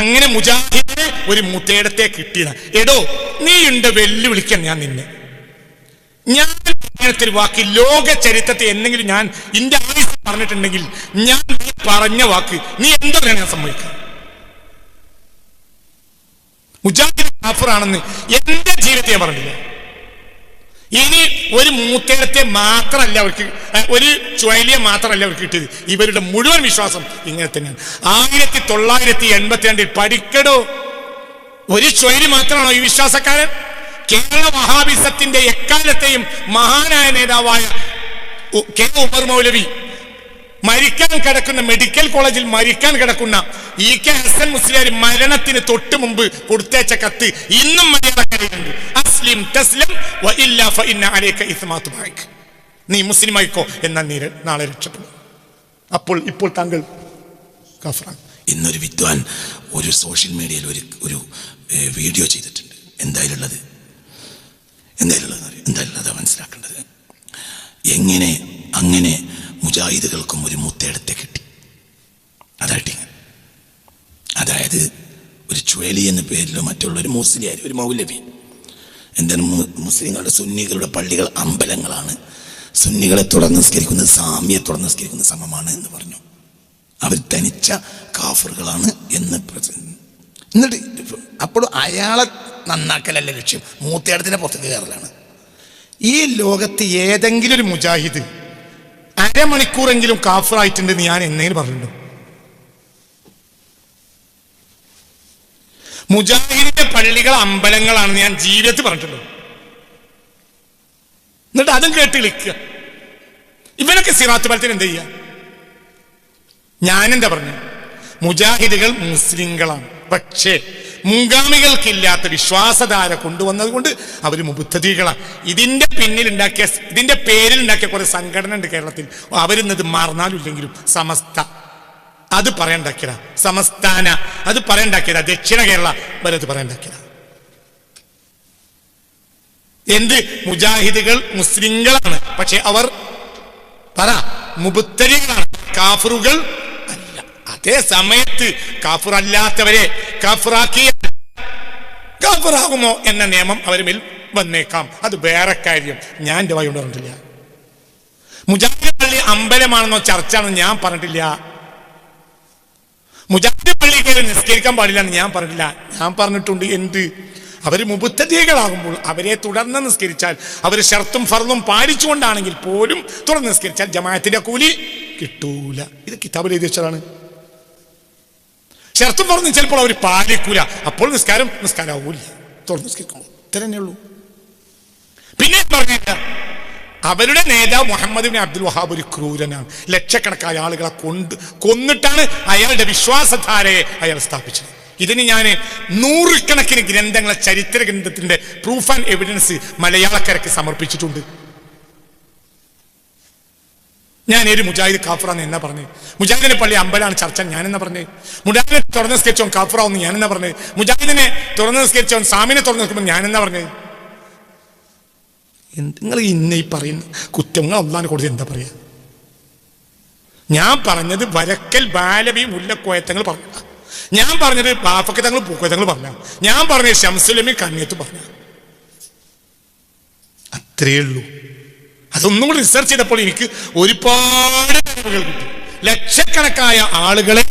അങ്ങനെ മുജാഹിദിനെ ഒരു മുത്തേടത്തെ കിട്ടിയതാ. എടോ നീ ഉണ്ട് വെല്ലുവിളിക്കാൻ ഞാൻ നിന്നെ. ഞാൻ ഇങ്ങനത്തെ ഒരു വാക്ക് ലോക ചരിത്രത്തെ എന്തെങ്കിലും ഞാൻ ഇന്റെ ആയുസ് പറഞ്ഞിട്ടുണ്ടെങ്കിൽ ഞാൻ പറഞ്ഞ വാക്ക് നീ എന്താ ഞാൻ സമ്മതിക്കാം? മുജാഹിദ് കാഫറാണെന്ന് എന്റെ ജീവിതത്തെ ഞാൻ പറഞ്ഞില്ല ഇനി ഒരു മൂത്തേരത്തെ മാത്രമല്ല അവർക്ക് ഒരു ചുവലിയെ മാത്രമല്ല അവർക്ക് കിട്ടിയത്. ഇവരുടെ മുഴുവൻ വിശ്വാസം ഇങ്ങനെ തന്നെയാണ്. ആയിരത്തി തൊള്ളായിരത്തി എൺപത്തി രണ്ടിൽ പഠിക്കടോ ഒരു ചുവലി മാത്രമാണോ ഈ വിശ്വാസക്കാരൻ? കേരള മഹാബിസത്തിന്റെ എക്കാലത്തെയും മഹാനായ നേതാവായ കെ ഉമർ മൗലവി മരിക്കാൻ കിടക്കുന്ന മെഡിക്കൽ കോളേജിൽ മരിക്കാൻ കിടക്കുന്ന ഇ കെ ഹസൻ മുസ്ലിയാർ മരണത്തിന് തൊട്ട് മുമ്പ് കൊടുത്തേച്ച കത്ത് ഇന്നും മലയാളക്കരയിലുണ്ട് അസ്ലിം. നീ മുസ്ലിം ആയിക്കോ എന്നാൽ നീ നാളെ രക്ഷപ്പെടും. അപ്പോൾ ഇപ്പോൾ താങ്കൾ ഇന്നൊരു വിദ്വാൻ ഒരു സോഷ്യൽ മീഡിയയിൽ ഒരു ഒരു വീഡിയോ ചെയ്തിട്ടുണ്ട്. എന്തായാലും ഉള്ളത് എന്തായാലും എന്തായാലുള്ളത് മനസ്സിലാക്കേണ്ടത്. എങ്ങനെ അങ്ങനെ മുജാഹിദുകൾക്കും ഒരു മുത്തേടത്തെ കിട്ടി. അതായിട്ട് അതായത് ഒരു ചുഴലി എന്ന പേരിലോ മറ്റുള്ള ഒരു മുസ്ലിയാർ ഒരു മൗലവി. എന്താണ് മു- മുസ്ലിങ്ങളുടെ സുന്നികളുടെ പള്ളികൾ അമ്പലങ്ങളാണ്. സുന്നികളെ തുടർന്ന് നിസ്കരിക്കുന്നത് സാമ്യെ തുടർന്ന് നിസ്കരിക്കുന്ന സമമാണ് എന്ന് പറഞ്ഞു. അവർ തനിച്ച കാഫറുകളാണ് എന്ന് എന്നിട്ട് അപ്പോൾ അയാളെ നന്നാക്കലല്ല ലക്ഷ്യം? മൂത്തേടത്തിന്റെ പുറത്തേക്ക് കയറലാണ്. ഈ ലോകത്ത് ഏതെങ്കിലും ഒരു മുജാഹിദ് അരമണിക്കൂറെങ്കിലും കാഫറായിട്ടുണ്ടെന്ന് ഞാൻ എന്തെങ്കിലും പറഞ്ഞിട്ടുണ്ട്. മുജാഹിദിന്റെ പള്ളികൾ അമ്പലങ്ങളാണ് ഞാൻ ജീവിതത്തിൽ പറഞ്ഞിട്ടുള്ളത് എന്നിട്ട് അതും കേട്ട് വിളിക്കുക ഇവനൊക്കെ സിറാത്ത് പലത്തിന് എന്ത് ചെയ്യുക ഞാനെന്താ പറഞ്ഞു? മുജാഹിദുകൾ മുസ്ലിങ്ങളാണ്. പക്ഷേ മുൻഗാമികൾക്കില്ലാത്ത വിശ്വാസധാര കൊണ്ടുവന്നത് കൊണ്ട് അവർ മുബുദ്ധതികളാണ് ഇതിന്റെ ഇതിന്റെ പേരിൽ ഉണ്ടാക്കിയ കുറെ സംഘടന ഉണ്ട് കേരളത്തിൽ. അവരിന്നത് മറന്നാലില്ലെങ്കിലും സമസ്ത. അത് പറയണ്ടാക്കിയതാ. സമസ്ഥാന അത് പറയണ്ടാക്കിയതാ. ദക്ഷിണ കേരള. വരത് പറയണ്ടാക്കിയതാ. എന്ത്? മുജാഹിദുകൾ മുസ്ലിങ്ങളാണ്. പക്ഷെ അവർ പറ മുബുത്തരികളാണ് കാഫറുകൾ അതേ സമയത്ത് കാഫർ അല്ലാത്തവരെ കാഫറാക്കിയ എന്ന നിയമം അവരുമിൽ വന്നേക്കാം. അത് വേറെ കാര്യം. ഞാൻ എന്റെ വായി കൊണ്ട് പറഞ്ഞിട്ടില്ല മുജാഹിദ് അമ്പലമാണെന്നോ ചർച്ചാണെന്ന് ഞാൻ പറഞ്ഞിട്ടില്ല. മുജാഹിദ് പള്ളി കയറി നിസ്കരിക്കാൻ പാടില്ല എന്ന് ഞാൻ പറഞ്ഞില്ല ഞാൻ പറഞ്ഞിട്ടുണ്ട് എന്ത്? അവർ മുബുദ്ധതികളാകുമ്പോൾ അവരെ തുടർന്ന് നിസ്കരിച്ചാൽ അവർ ഷർത്തും ഫർദും പാലിച്ചുകൊണ്ടാണെങ്കിൽ പോലും തുടർന്ന് നിസ്കരിച്ചാൽ ജമാഅത്തിന്റെ കൂലി കിട്ടൂല. ഇത് കിതാബിൽ എഴുതി വെച്ചതാണ്. ഷർത്തും പറഞ്ഞു ചിലപ്പോൾ അവർ പാലിക്കൂല. അപ്പോൾ നിസ്കാരം നിസ്കാരാവൂല. തുറന്ന് നിസ്കരിക്കുമ്പോൾ ഇത്ര തന്നെ ഉള്ളൂ. പിന്നെ പറഞ്ഞില്ല അവരുടെ നേതാവ് മുഹമ്മദ് ബിൻ അബ്ദുൽ വഹാബ് ഒരു ക്രൂരനാണ്. ലക്ഷക്കണക്കായ ആളുകളെ കൊണ്ട് കൊന്നിട്ടാണ് അയാളുടെ വിശ്വാസധാരയെ അയാൾ സ്ഥാപിച്ചത്. ഇതിന് ഞാൻ നൂറുകണക്കിന് ഗ്രന്ഥങ്ങളെ ചരിത്ര ഗ്രന്ഥത്തിന്റെ പ്രൂഫ് ആൻഡ് എവിഡൻസ് മലയാളക്കരക്ക് സമർപ്പിച്ചിട്ടുണ്ട്. ഞാൻ ഒരു മുജാഹിദ് കാഫറാന്ന് എന്നാ പറഞ്ഞത് മുജാഹിദിനെ പള്ളി അമ്പലാണ് ചർച്ച ഞാൻ എന്നാ പറഞ്ഞത് മുജാഹിദിനെ തുറന്ന് സ്കെച്ചോൻ കാഫറാവുന്നു ഞാൻ എന്നാ പറഞ്ഞത് മുജാഹിദിനെ തുറന്ന് സ്കെച്ചോൻ സാമിനെ തുറന്ന് നിൽക്കുമ്പോൾ ഞാൻ എന്നാ പറഞ്ഞത് നിങ്ങൾ ഇന്ന ഈ പറയുന്ന കുറ്റങ്ങൾ ഒന്നാണ് കൊടുത്ത് എന്താ പറയാ? ഞാൻ പറഞ്ഞത് വരക്കൽ ബാലബി മുല്ലക്കോയത്തങ്ങൾ പറഞ്ഞ ഞാൻ പറഞ്ഞത് ബാഫക്കത്തങ്ങൾ പൂക്കോയത്തങ്ങൾ പറഞ്ഞ ഞാൻ പറഞ്ഞത് ഷംസുലമി കണ്ണിയത്ത് പറഞ്ഞ അത്രയേ ഉള്ളൂ. അതൊന്നും കൂടി റിസർച്ച് ചെയ്തപ്പോൾ എനിക്ക് ഒരുപാട് കിട്ടി. ലക്ഷക്കണക്കായ ആളുകളെ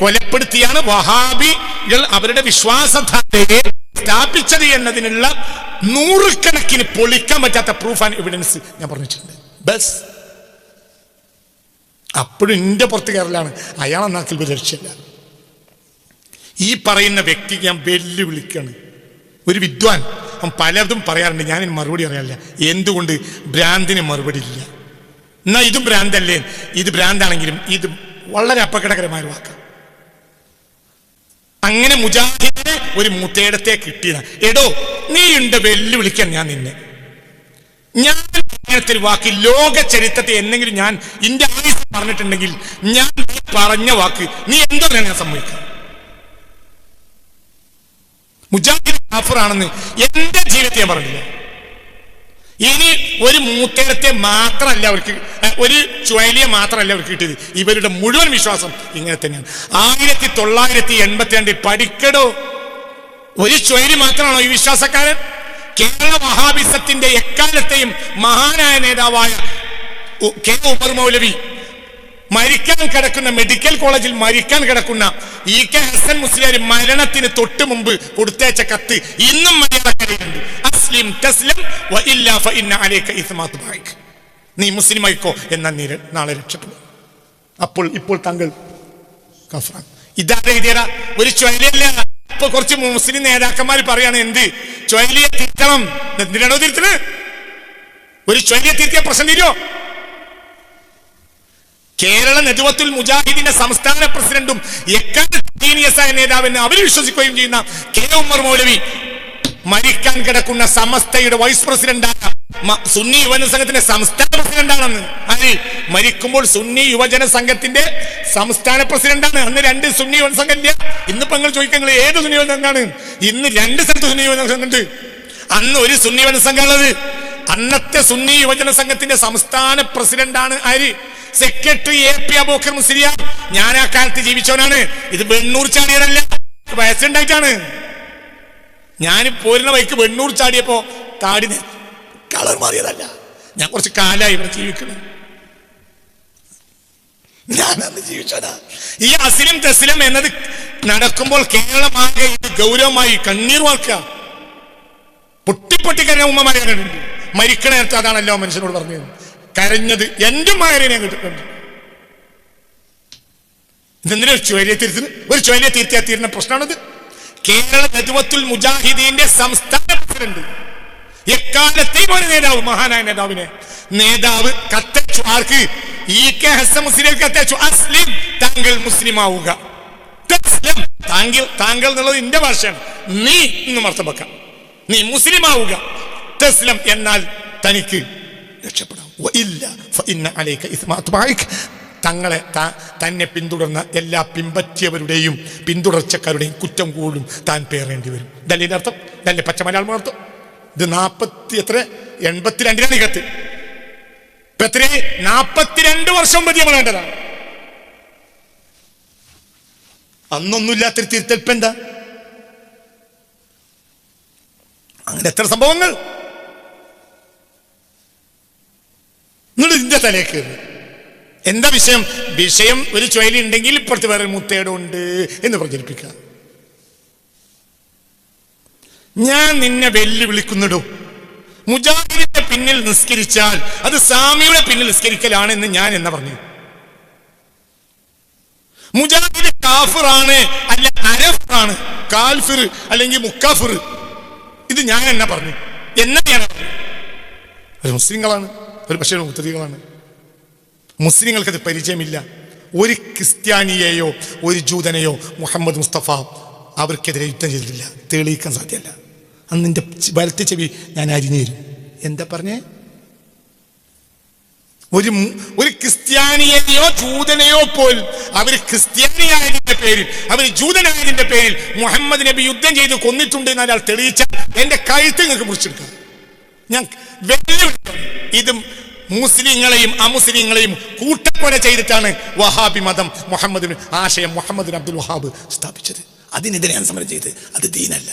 കൊലപ്പെടുത്തിയാണ് വഹാബികൾ അവരുടെ വിശ്വാസധാരയെ സ്ഥാപിച്ചത് എന്നതിനുള്ള നൂറുകണക്കിന് പൊളിക്കാൻ പറ്റാത്ത പ്രൂഫ് ആൻഡ് എവിഡൻസ് ഞാൻ പറഞ്ഞിട്ടുണ്ട്. ബസ്. അപ്പോഴും എന്റെ പുറത്ത് കയറലാണ് അയാൾ നാക്കിൽ ഒരു ഈ പറയുന്ന വ്യക്തിക്ക് ഞാൻ വെല്ലുവിളിക്കാണ്. ഒരു വിദ്വാൻ പലതും പറയാറുണ്ട്. ഞാൻ മറുപടി അറിയാറില്ല എന്തുകൊണ്ട് ഭ്രാന്തിന് മറുപടി ഇല്ല? എന്നാ ഇതും ഭ്രാന്തല്ലേ? ഇത് ഭ്രാന്താണെങ്കിലും ഇത് വളരെ അപകടകരമായ ഒരു അങ്ങനെ മുജാഹിദിനെ ഒരു മുത്തേടത്തെ കിട്ടിയതാണ് എടോ നീ ഉണ്ട് വെല്ലുവിളിക്കാൻ ഞാൻ നിന്നെ. ഞാൻ ഇങ്ങനത്തെ ഒരു വാക്ക് ലോക ചരിത്രത്തെ എന്തെങ്കിലും ഞാൻ ഇന്റെ ആയുസ് പറഞ്ഞിട്ടുണ്ടെങ്കിൽ ഞാൻ പറഞ്ഞ വാക്ക് നീ എന്തോ ഞാൻ സമ്മതിക്കാം? മുജാഹിദ് കാഫറാണെന്ന് എന്റെ ജീവിതത്തെ ഞാൻ പറഞ്ഞില്ല. ഇനി ഒരു മൂത്തേരത്തെ മാത്രമല്ല അവർക്ക് ഒരു ചുഴലിയെ മാത്രമല്ല അവർക്ക് കിട്ടിയത്. ഇവരുടെ മുഴുവൻ വിശ്വാസം ഇങ്ങനെ തന്നെയാണ്. ആയിരത്തി തൊള്ളായിരത്തി എൺപത്തി രണ്ടിൽ പഠിക്കടോ? ഒരു ചുഴലി മാത്രമാണോ ഈ വിശ്വാസക്കാരൻ? കേരള മഹാബിസത്തിന്റെ എക്കാലത്തെയും മഹാനായ നേതാവായ കെ ഉമർ മൗലവി മരിക്കാൻ കിടക്കുന്ന മെഡിക്കൽ കോളേജിൽ മരിക്കാൻ കിടക്കുന്ന ഇ കെ ഹസൻ മുസ്ലിയാർ മരണത്തിന് തൊട്ട് മുമ്പ് കൊടുത്തയച്ച കത്ത് ഇന്നും മലയാളക്കരയിലുണ്ട് അസ്ലിം തസ്ലിം. നീ മുസ്ലിം ആയിക്കോ എന്ന നീ നാളെ രക്ഷപ്പെടും. അപ്പോൾ ഇപ്പോൾ താങ്കൾ ഇതാണ് എഴുതിയറ ഒരു ചൊല്ലല്ല ഇപ്പൊ കുറച്ച് മുസ്ലിം നേതാക്കന്മാർ പറയാണ് എന്ത്? ചൊല്ലിയെ തിരുത്തണം. എന്തിനാണോ തിരുത്തണ്? ഒരു ചൊല്ലിയെ തിരുത്തിയ പ്രശ്നം തീരോ കേരള നെതുവത്തുൽ മുജാഹിദിന്റെ സംസ്ഥാന പ്രസിഡന്റും എക്കാലീനിയസായ നേതാവെന്ന് അവർ വിശ്വസിക്കുകയും ചെയ്യുന്ന കെ ഉമ്മർ മൗലവി മരിക്കാൻ കിടക്കുന്ന സമസ്തയുടെ വൈസ് പ്രസിഡന്റായ മ- സുന്നി യുവജന സംഘത്തിന്റെ സംസ്ഥാന പ്രസിഡന്റാണെന്ന്. ആര്? മരിക്കുമ്പോൾ സുന്നി യുവജന സംഘത്തിന്റെ സംസ്ഥാന പ്രസിഡന്റാണ്. അന്ന് രണ്ട് സുന്നി യുവജന സംഘം ഇല്ല. ഇന്നിപ്പോ നിങ്ങൾ ചോദിക്കുന്നത് ഏത് സുന്നി യുവജന സംഘമാണ് ഇന്ന് രണ്ട് സ്ഥലത്ത് സുന്നി യുവജന സംഘമുണ്ട് അന്ന് ഒരു സുന്നി യുവജന സംഘമുള്ളത് അന്നത്തെ സുന്നി യുവജന സംഘത്തിന്റെ സംസ്ഥാന പ്രസിഡന്റാണ് ആര്? Secretary A P Abubakar Musliyar ഞാൻ ആ കാലത്ത് ജീവിച്ചവനാണ്. ഇത് വെണ്ണൂർ ചാടിയതല്ല. വയസ്സുണ്ടായിട്ടാണ്. ഞാൻ പോരുന്ന വൈക്ക് വെണ്ണൂർ ചാടിയപ്പോ താടി കളർ മാറിയതല്ല. ഞാൻ കുറച്ച് കാലായി ഇവിടെ ജീവിക്കണം. ഞാൻ ജീവിച്ചതാ. ഈ അസിലും തസിലും എന്നത് നടക്കുമ്പോൾ കേരളമാകെ ഇത് ഗൗരവമായി കണ്ണീർ വാർക്കുക. പൊട്ടിപ്പൊട്ടി കരഞ്ഞ ഉമ്മമാരെ കണ്ടിട്ടുണ്ട് മരിക്കണ നേരത്തെ അതാണല്ലോ മനുഷ്യനോട് പറഞ്ഞത്. കരഞ്ഞത് എന്റെ മകനെ ഞാൻ കിട്ടുന്നുണ്ട് ഇതെന്തിനാ ഒരു ചുവലിയെ തിരുത്തുന്നത്? ഒരു ചുവലിയെ തിരുത്തിയാ തീരുന്ന പ്രശ്നമാണിത്. കേരള നെതുവത്തുൽ മുജാഹിദീന്റെ സംസ്ഥാന പ്രസിഡന്റ്. എക്കാലത്തെയും ഒരു നേതാവ് മഹാനായ നേതാവിനെ. നേതാവ് കത്തച്ചു ആർക്ക്? ഈ കെ ഹസൻ മുസ്ലിം കത്തച്ചു അസ്ലിം താങ്കൾ മുസ്ലിം ആവുക. താങ്കൾ താങ്കൾ എന്നുള്ളത് എന്റെ ഭാഷയാണ്. നീ എന്ന് അർത്ഥം വെക്കാം. നീ മുസ്ലിം ആവുക. തസ്ലം എന്നാൽ തനിക്ക് രക്ഷപ്പെടാം. തങ്ങളെ തന്നെ പിന്തുടർന്ന എല്ലാ പിമ്പറ്റിയവരുടെയും പിന്തുടർച്ചക്കാരുടെയും കുറ്റം കൂടും താൻ പേറേണ്ടി വരും. ഇതല്ലേ അർത്ഥം ഇതല്ലേ പച്ച മലയാളം അർത്ഥം ഇത് നാൽപ്പത്തി എത്ര എൺപത്തിരണ്ടിനാണ് ഈ കത്ത് ഇപ്പൊ എത്ര? നാൽപ്പത്തിരണ്ട് വർഷം പറ്റി നമ്മൾ അന്നൊന്നുമില്ലാത്തൊരു തിരുത്തൽപ്പ് എന്താ അങ്ങനെ എത്ര സംഭവങ്ങൾ? തലേ കയറി എന്താ വിഷയം? വിഷയം ഒരു ചുഴലി ഉണ്ടെങ്കിൽ ഇപ്പുറത്ത് വേറെ മുത്തേടുണ്ട് എന്ന് പ്രചരിപ്പിക്കുക ഞാൻ നിന്നെ വെല്ലുവിളിക്കുന്നിടും മുജാഹിദിന്റെ പിന്നിൽ നിസ്കരിച്ചാൽ അത് സാമിയുടെ പിന്നിൽ നിസ്കരിക്കലാണ് എന്ന് ഞാൻ എന്ന പറഞ്ഞു? മുജാഹിദ് കാഫിറാണ് അല്ല അരഫാണ് കാൽഫിർ അല്ലെങ്കിൽ മുക്കാഫിർ. ഇത് ഞാൻ എന്നാ പറഞ്ഞു? എന്നാ ഞാൻ ഒരു മുസ്ലിങ്ങളാണ് ഒരു പക്ഷേ മുത്തതികളാണ് മുസ്ലിങ്ങൾക്ക് അത് പരിചയമില്ല. ഒരു ക്രിസ്ത്യാനിയെയോ ഒരു ജൂതനെയോ മുഹമ്മദ് മുസ്തഫ അവർക്കെതിരെ യുദ്ധം ചെയ്തിട്ടില്ല. തെളിയിക്കാൻ സാധ്യമല്ല. അന്ന് എന്റെ വലത്തെ ചെവി ഞാൻ അരിഞ്ഞു തരും. എന്താ പറഞ്ഞേ? ഒരു ഒരു ക്രിസ്ത്യാനിയെയോ ജൂതനെയോ പോലും അവർ ക്രിസ്ത്യാനിയായതിന്റെ പേരിൽ അവർ ജൂതനായതിന്റെ പേരിൽ മുഹമ്മദ് നബി യുദ്ധം ചെയ്ത് കൊന്നിട്ടുണ്ട് എന്ന് തെളിയിച്ചാൽ എന്റെ കഴുത്ത് നിങ്ങൾക്ക് മുറിച്ചെടുക്കാം. ഞാൻ വെല്ലുവിളി ഇത് മുസ്ലിങ്ങളെയും അമുസ്ലിങ്ങളെയും കൂട്ടക്കൊല ചെയ്തിട്ടാണ് വഹാബി മതം മുഹമ്മദ് ആശയം മുഹമ്മദ് അബ്ദുൽ വഹാബ് സ്ഥാപിച്ചത്. അതിനെതിരെ ഞാൻ സമരം ചെയ്ത്. അത് ദീനല്ല.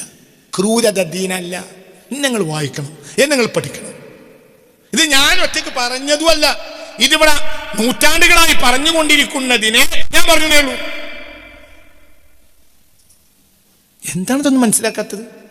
ക്രൂരത ദീനല്ല. നിങ്ങൾ വായിക്കണം. എന്നങ്ങൾ നിങ്ങൾ പഠിക്കണം. ഇത് ഞാൻ ഒറ്റയ്ക്ക് പറഞ്ഞതുമല്ല. ഇതിവിടെ നൂറ്റാണ്ടുകളായി പറഞ്ഞുകൊണ്ടിരിക്കുന്നതിനെ ഞാൻ പറഞ്ഞു എന്താണ് ഇതൊന്നും മനസ്സിലാക്കാത്തത്?